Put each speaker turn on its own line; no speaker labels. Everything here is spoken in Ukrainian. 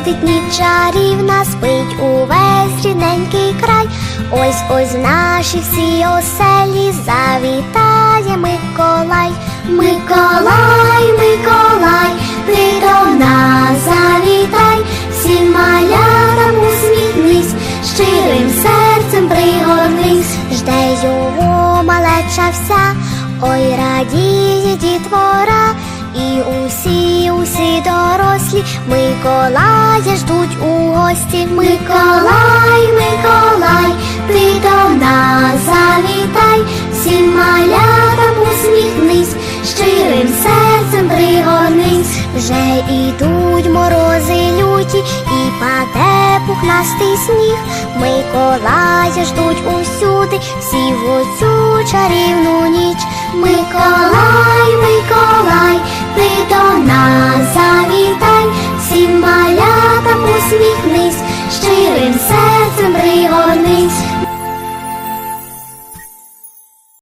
Приходить ніч чарівна, спить увесь рідненький край. Ось ось в наші всі оселі завітає Миколай. Миколай, Миколай, ти до нас завітай, всім малятам усміхнись, щирим серцем пригорнись, жде його малеча вся, ой радіє дітвора, і усі дорослі Миколая ждуть у гості. Миколай, Миколай, ти до нас завітай, всім малятам усміхнись, щирим серцем пригорнись, вже ідуть морози люті, і паде пухнастий сніг. Миколая ждуть усюди, всі в оцю чарівну ніч. Миколай, завітай, всім